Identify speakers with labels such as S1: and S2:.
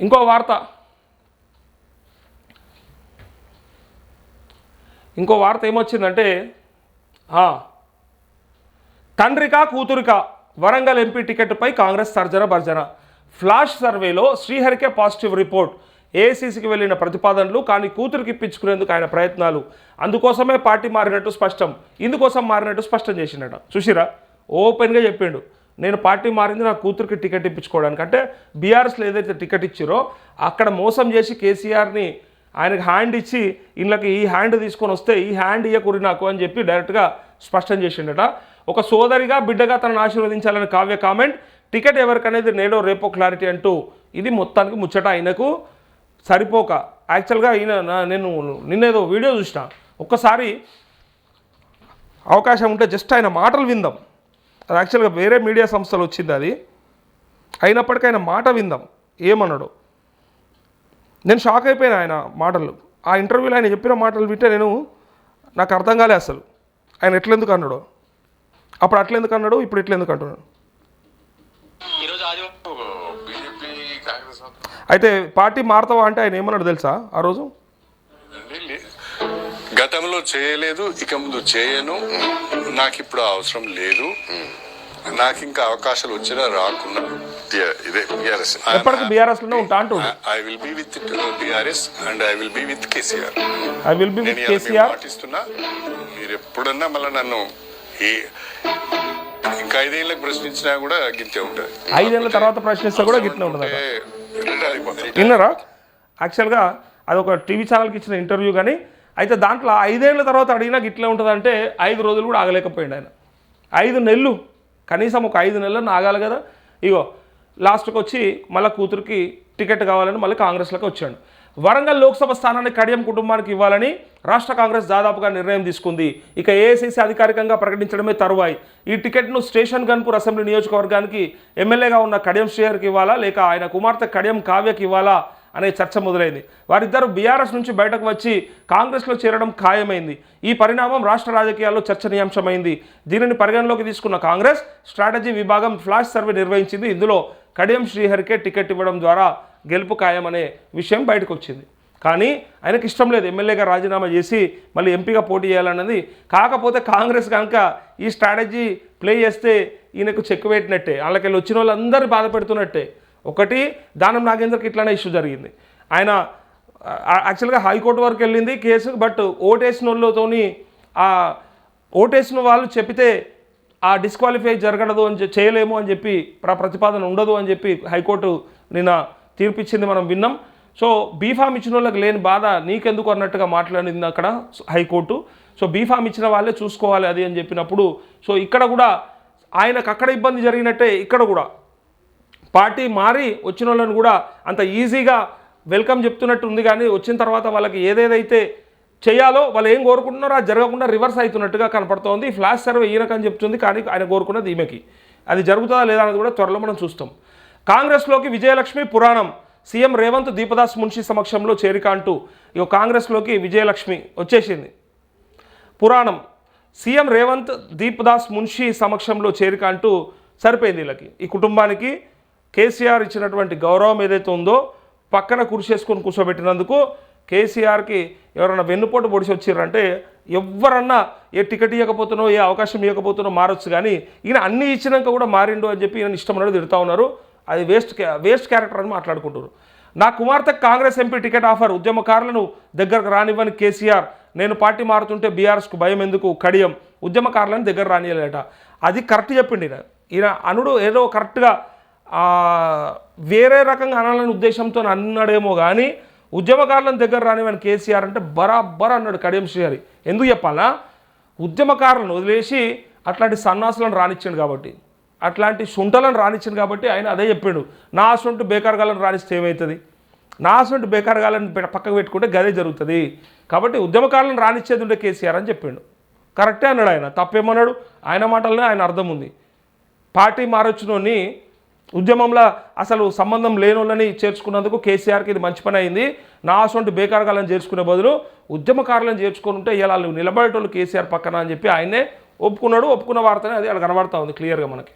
S1: ఇంకో వార్త. ఇంకో వార్త ఏమొచ్చిందంటే తండ్రికా కూతురికా వరంగల్ ఎంపీ టికెట్పై కాంగ్రెస్ సర్జన భర్జన. ఫ్లాష్ సర్వేలో శ్రీహరికే పాజిటివ్ రిపోర్ట్. ఏఐసీసీకి వెళ్ళిన ప్రతిపాదనలు కానీ కూతురికి ఇప్పించుకునేందుకు ఆయన ప్రయత్నాలు. అందుకోసమే పార్టీ మారినట్టు స్పష్టం. ఇందుకోసం మారినట్టు స్పష్టం చేసిండట. చూసిరా? ఓపెన్గా చెప్పిండు. నేను పార్టీ మారింది నా కూతురికి టికెట్ ఇప్పించుకోవడానికి. అంటే బీఆర్ఎస్లో ఏదైతే టికెట్ ఇచ్చారో అక్కడ మోసం చేసి కేసీఆర్ని ఆయనకు హ్యాండ్ ఇచ్చి ఇళ్ళకి ఈ హ్యాండ్ తీసుకొని వస్తే ఈ హ్యాండ్ ఇయ్యకూరి నాకు అని చెప్పి డైరెక్ట్గా స్పష్టం చేసిండట. ఒక సోదరిగా బిడ్డగా తనను ఆశీర్వదించాలని కావ్య కామెంట్. టికెట్ ఎవరికనేది నేడో రేపో క్లారిటీ అంటూ ఇది మొత్తానికి ముచ్చట ఆయనకు సరిపోక. యాక్చువల్గా ఈయన నేను నిన్నేదో వీడియో చూసిన. ఒక్కసారి అవకాశం ఉంటే జస్ట్ ఆయన మాటలు విందాం. యాక్చువల్గా వేరే మీడియా సంస్థలు వచ్చింది అది. అయినప్పటికీ ఆయన మాట విందాం. ఏమన్నాడు? నేను షాక్ అయిపోయాను ఆయన మాటలు. ఆ ఇంటర్వ్యూలో ఆయన చెప్పిన మాటలు వింటే నేను నాకు అర్థం కాలే అసలు. ఆయన ఎట్లెందుకు అన్నాడు? అప్పుడు అట్లెందుకు అన్నాడు? ఇప్పుడు ఇట్లెందుకు అంటున్నాడు? అయితే పార్టీ మారుతావా అంటే ఆయన ఏమన్నాడు తెలుసా ఆ రోజు?
S2: గతంలో చేయలేదు ఇక ముందు చేయను. నాకు ఇప్పుడు అవసరం లేదు. నాకు ఇంకా అవకాశాలు వచ్చినా రాకున్నా. ఇదే బీఆర్ఎస్
S1: ఎప్పటికీ ఉంటా అంటుండు
S2: I will be with BRS and I will be with KCR
S1: I will be with KCR
S2: మాటిస్తున్నా మీరు ఎప్పుడన్నా మళ్ళీ నన్ను ఈ ఇంకా ఐదేళ్ళకి ప్రశ్నించినా కూడా గింతే ఉంటుంది.
S1: ఐదేళ్ళ తర్వాత ప్రశ్నిస్తే కూడా గిట్నే ఉంటుంది
S2: ఉంటుందా
S1: విన్నారా? యాక్చువల్గా అది ఒక టీవీ ఛానల్కి ఇచ్చిన ఇంటర్వ్యూ కానీ అయితే దాంట్లో ఐదేళ్ళ తర్వాత అడిగినా గిట్లే ఉంటుందంటే ఐదు రోజులు కూడా ఆగలేకపోయింది ఆయన. ఐదు నెలలు కనీసం ఒక ఐదు నెలలు ఆగాలి కదా. ఇగో లాస్ట్కి వచ్చి మళ్ళీ కూతురికి టికెట్ కావాలని మళ్ళీ కాంగ్రెస్లోకి వచ్చాడు. వరంగల్ లోక్సభ స్థానాన్ని కడియం కుటుంబానికి ఇవ్వాలని రాష్ట్ర కాంగ్రెస్ దాదాపుగా నిర్ణయం తీసుకుంది. ఇక ఏఐసీసీ అధికారికంగా ప్రకటించడమే తరువాయి. ఈ టికెట్ను స్టేషన్ గన్పూర్ అసెంబ్లీ నియోజకవర్గానికి ఎమ్మెల్యేగా ఉన్న కడియం శ్రేయర్కి ఇవ్వాలా లేక ఆయన కుమార్తె కడియం కావ్యకి ఇవ్వాలా అనే చర్చ మొదలైంది. వారిద్దరూ బీఆర్ఎస్ నుంచి బయటకు వచ్చి కాంగ్రెస్లో చేరడం ఖాయమైంది. ఈ పరిణామం రాష్ట్ర రాజకీయాల్లో చర్చనీయాంశమైంది. దీనిని పరిగణలోకి తీసుకున్న కాంగ్రెస్ స్ట్రాటజీ విభాగం ఫ్లాష్ సర్వే నిర్వహించింది. ఇందులో కడియం శ్రీహరికే టికెట్ ఇవ్వడం ద్వారా గెలుపు ఖాయమనే విషయం బయటకు వచ్చింది కానీ ఆయనకి ఇష్టం లేదు. ఎమ్మెల్యేగా రాజీనామా చేసి మళ్ళీ ఎంపీగా పోటీ చేయాలన్నది. కాకపోతే కాంగ్రెస్ కనుక ఈ స్ట్రాటజీ ప్లే చేస్తే ఈయనకు చెక్ పెట్టినట్టే వాళ్ళకెళ్ళి వచ్చిన వాళ్ళందరూ బాధ పెడుతున్నట్టే. ఒకటి దానం నాగేంద్రకి ఇట్లానే ఇష్యూ జరిగింది. ఆయన యాక్చువల్గా హైకోర్టు వరకు వెళ్ళింది కేసు బట్ ఓటేసిన వాళ్ళతోని ఆ ఓటేసిన వాళ్ళు చెప్పితే ఆ డిస్క్వాలిఫై జరగడదు అని చేయలేము అని చెప్పి ప్రతిపాదన ఉండదు అని చెప్పి హైకోర్టు నిన్న తీర్పిచ్చింది మనం విన్నాం. సో బీఫామ్ ఇచ్చిన వాళ్ళకి లేని బాధ నీకెందుకు అన్నట్టుగా మాట్లాడింది అక్కడ హైకోర్టు. సో బీఫామ్ ఇచ్చిన వాళ్ళే చూసుకోవాలి అది అని చెప్పినప్పుడు సో ఇక్కడ కూడా ఆయనకు అక్కడ ఇబ్బంది జరిగినట్టే ఇక్కడ కూడా. పార్టీ మారి వచ్చిన వాళ్ళని కూడా అంత ఈజీగా వెల్కమ్ చెప్తున్నట్టు ఉంది కానీ వచ్చిన తర్వాత వాళ్ళకి ఏదేదైతే చేయాలో వాళ్ళు ఏం కోరుకుంటున్నారో అది జరగకుండా రివర్స్ అవుతున్నట్టుగా కనపడుతోంది. ఫ్లాష్ సర్వే ఈయనకని చెప్తుంది కానీ ఆయన కోరుకున్నది ఈమెకి. అది జరుగుతుందా లేదా అనేది కూడా త్వరలో మనం చూస్తాం. కాంగ్రెస్లోకి విజయలక్ష్మి పురాణం సీఎం రేవంత్ దీపదాస్ మున్షి సమక్షంలో చేరిక అంటూ ఇక కాంగ్రెస్లోకి విజయలక్ష్మి వచ్చేసింది. పురాణం సీఎం రేవంత్ దీపదాస్ మున్షి సమక్షంలో చేరిక అంటూ సరిపోయింది వీళ్ళకి. ఈ కుటుంబానికి కేసీఆర్ ఇచ్చినటువంటి గౌరవం ఏదైతే ఉందో పక్కన కురిసేసుకొని కూర్చోబెట్టినందుకు కేసీఆర్కి ఎవరైనా వెన్నుపోటు పొడిచి వచ్చిర్రంటే ఎవరన్నా ఏ టికెట్ ఇవ్వకపోతున్నో ఏ అవకాశం ఇవ్వకపోతున్నో మారొచ్చు కానీ ఈయన అన్ని ఇచ్చినాక కూడా మారిండు అని చెప్పి ఈయన ఇష్టం ఉన్నది తిడతా ఉన్నారు. అది వేస్ట్ వేస్ట్ క్యారెక్టర్ అని మాట్లాడుకుంటారు నా కుమార్తె కాంగ్రెస్ ఎంపీ టికెట్ ఆఫర్ ఉద్యమకారులను దగ్గరకు రానివ్వని కేసీఆర్ నేను పార్టీ మారుతుంటే బీఆర్ఎస్కు భయం ఎందుకు? కడియం. ఉద్యమకారులను దగ్గర రానియలేట అది కరెక్ట్ చెప్పిండి ఈయన. ఈయన అనుడు ఏదో కరెక్ట్గా వేరే రకంగా అనాలనే ఉద్దేశంతో అన్నాడేమో కానీ ఉద్యమకారులను దగ్గర రానివని కేసీఆర్ అంటే బరాబర్ అన్నాడు కడియం శ్రీహరి. ఎందుకు చెప్పాలా? ఉద్యమకారులను వదిలేసి అట్లాంటి సన్నాసులను రానిచ్చాడు కాబట్టి అట్లాంటి శుంఠలను రానిచ్చాడు కాబట్టి ఆయన అదే చెప్పాడు. నా సొంటు బేకారగాలను రానిస్తే ఏమవుతుంది నా సొంటు బేకారగాలను పక్కకు పెట్టుకుంటే గదే జరుగుతుంది. కాబట్టి ఉద్యమకారులను రానిచ్చేది ఉండే కేసీఆర్ అని చెప్పిండు. కరెక్టే అన్నాడు ఆయన. తప్పేమన్నాడు? ఆయన మాటలనే ఆయన అర్థం ఉంది. పార్టీ మారొచ్చునోని ఉద్యమంలో అసలు సంబంధం లేని వాళ్ళని చేర్చుకున్నందుకు కేసీఆర్కి ఇది మంచి పని అయింది. నా అసొంటి బేకారగాలను చేర్చుకునే బదులు ఉద్యమకారులను చేర్చుకుంటే ఉంటే ఇలా నిలబడేటోళ్ళు కేసీఆర్ పక్కన అని చెప్పి ఆయనే ఒప్పుకున్నాడు ఒప్పుకున్న వార్తనే అది అక్కడ కనబడతా ఉంది క్లియర్గా మనకి.